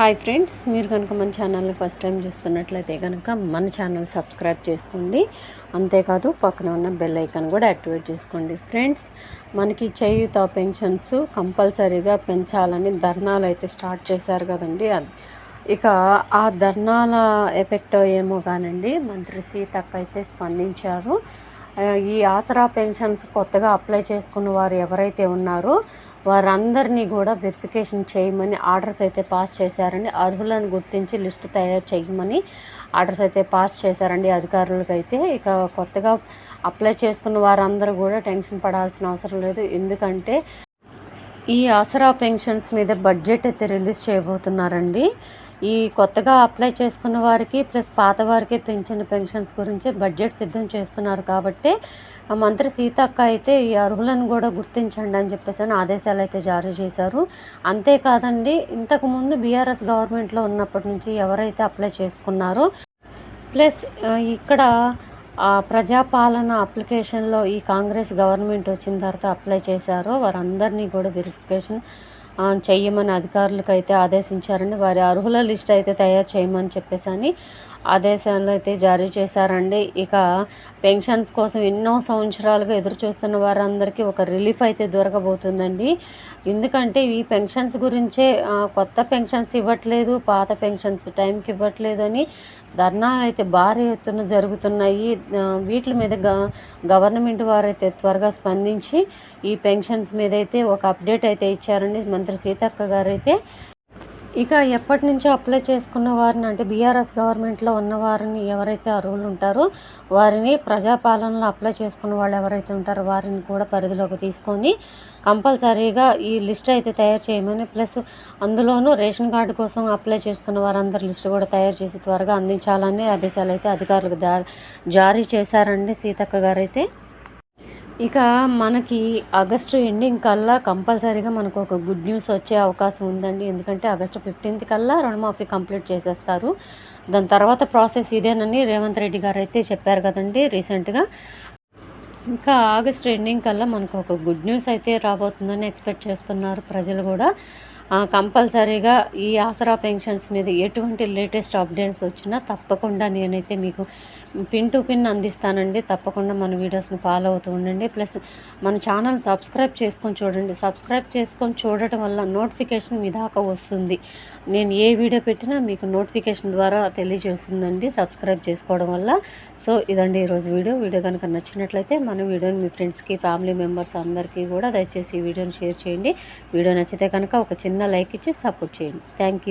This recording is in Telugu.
హాయ్ ఫ్రెండ్స్ మీరు కనుక మన ఛానల్ని ఫస్ట్ టైం చూస్తున్నట్లయితే కనుక మన ఛానల్ సబ్స్క్రైబ్ చేసుకోండి. అంతేకాదు పక్కన ఉన్న బెల్ ఐకాన్ కూడా యాక్టివేట్ చేసుకోండి. ఫ్రెండ్స్ మనకి చేయూత పెన్షన్స్ కంపల్సరీగా పెంచాలని ధర్నాలు అయితే స్టార్ట్ చేశారు కదండి. అది ఇక ఆ ధర్నాల ఎఫెక్ట్ ఏమో కానండి మంత్రి సీతక్క అయితే స్పందించారు. ఈ ఆసరా పెన్షన్స్ కొత్తగా అప్లై చేసుకున్న వారు ఎవరైతే ఉన్నారో వారందరినీ కూడా వెరిఫికేషన్ చేయమని ఆర్డర్స్ అయితే పాస్ చేశారండి. అర్హులను గుర్తించి లిస్ట్ తయారు చేయమని ఆర్డర్స్ అయితే పాస్ చేశారండి. అధికారులకైతే ఇక కొత్తగా అప్లై చేసుకున్న వారందరూ కూడా టెన్షన్ పడాల్సిన అవసరం లేదు. ఎందుకంటే ఈ ఆసరా పెన్షన్స్ మీద బడ్జెట్ అయితే రిలీజ్ చేయబోతున్నారండి. ఈ కొత్తగా అప్లై చేసుకున్న వారికి ప్లస్ పాత వారికి పెంచిన పెన్షన్స్ గురించి బడ్జెట్ సిద్ధం చేస్తున్నారు కాబట్టి మంత్రి సీతక్క అయితే ఈ అర్హులను కూడా గుర్తించండి అని చెప్పేసి అని ఆదేశాలు అయితే జారీ చేశారు. అంతేకాదండి ఇంతకుముందు బీఆర్ఎస్ గవర్నమెంట్లో ఉన్నప్పటి నుంచి ఎవరైతే అప్లై చేసుకున్నారో ప్లస్ ఇక్కడ ప్రజాపాలన అప్లికేషన్లో ఈ కాంగ్రెస్ గవర్నమెంట్ వచ్చిన తర్వాత అప్లై చేశారో వారందరినీ కూడా వెరిఫికేషన్ చెయ్యమని అధికారులకు అయితే ఆదేశించారండి. వారి అర్హుల లిస్ట్ అయితే తయారు చేయమని చెప్పేసి అని ఆదేశాలు అయితే జారీ చేశారండి. ఇక పెన్షన్స్ కోసం ఎన్నో సంవత్సరాలుగా ఎదురు చూస్తున్న వారందరికీ ఒక రిలీఫ్ అయితే దొరకబోతుందండి. ఎందుకంటే ఈ పెన్షన్స్ గురించే కొత్త పెన్షన్స్ ఇవ్వట్లేదు పాత పెన్షన్స్ టైంకి ఇవ్వట్లేదు అని ధర్నాలు అయితే భారీ ఎత్తున జరుగుతున్నాయి. వీటి మీద గ గవర్నమెంట్ వారైతే త్వరగా స్పందించి ఈ పెన్షన్స్ మీద అయితే ఒక అప్డేట్ అయితే ఇచ్చారండి. మంత్రి సీతక్క గారు అయితే ఇక ఎప్పటి నుంచో అప్లై చేసుకున్న వారిని అంటే బీఆర్ఎస్ గవర్నమెంట్లో ఉన్న వారిని ఎవరైతే అర్హులు ఉంటారో వారిని ప్రజాపాలనలో అప్లై చేసుకున్న వాళ్ళు ఎవరైతే ఉంటారో వారిని కూడా పరిధిలోకి తీసుకొని కంపల్సరీగా ఈ లిస్ట్ అయితే తయారు చేయమని ప్లస్ అందులోనూ రేషన్ కార్డు కోసం అప్లై చేసుకున్న వారందరి లిస్ట్ కూడా తయారు చేసి త్వరగా అందించాలని ఆదేశాలు అయితే అధికారులకు జారీ చేశారండి సీతక్క గారు అయితే ఇక మనకి ఆగస్టు ఎండింగ్ కల్లా కంపల్సరీగా మనకు ఒక గుడ్ న్యూస్ వచ్చే అవకాశం ఉందండి. ఎందుకంటే ఆగస్టు ఫిఫ్టీన్త్ కల్లా రుణమాఫీ కంప్లీట్ చేసేస్తారు. దాని తర్వాత ప్రాసెస్ ఇదేనని రేవంత్ రెడ్డి గారు అయితే చెప్పారు కదండి రీసెంట్గా ఇంకా ఆగస్ట్ ఎండింగ్ కల్లా మనకు ఒక గుడ్ న్యూస్ అయితే రాబోతుందని ఎక్స్పెక్ట్ చేస్తున్నారు ప్రజలు కూడా. కంపల్సరీగా ఈ ఆసరా పెన్షన్స్ మీద ఎటువంటి లేటెస్ట్ అప్డేట్స్ వచ్చినా తప్పకుండా నేనైతే మీకు పిన్ టు పిన్ అందిస్తానండి. తప్పకుండా మన వీడియోస్ని ఫాలో అవుతూ ఉండండి. ప్లస్ మన ఛానల్ సబ్స్క్రైబ్ చేసుకొని చూడండి. సబ్స్క్రైబ్ చేసుకొని చూడటం వల్ల నోటిఫికేషన్ మీ దాకా వస్తుంది. నేను ఏ వీడియో పెట్టినా మీకు నోటిఫికేషన్ ద్వారా తెలియజేస్తుందండి సబ్స్క్రైబ్ చేసుకోవడం వల్ల. సో ఇదండి ఈరోజు వీడియో. వీడియో కనుక నచ్చినట్లయితే మన వీడియోని మీ ఫ్రెండ్స్కి ఫ్యామిలీ మెంబర్స్ అందరికీ కూడా దయచేసి ఈ వీడియోని షేర్ చేయండి. వీడియో నచ్చితే కనుక ఒక చిన్న చిన్న లైక్ ఇచ్చి సపోర్ట్ చేయండి. Thank you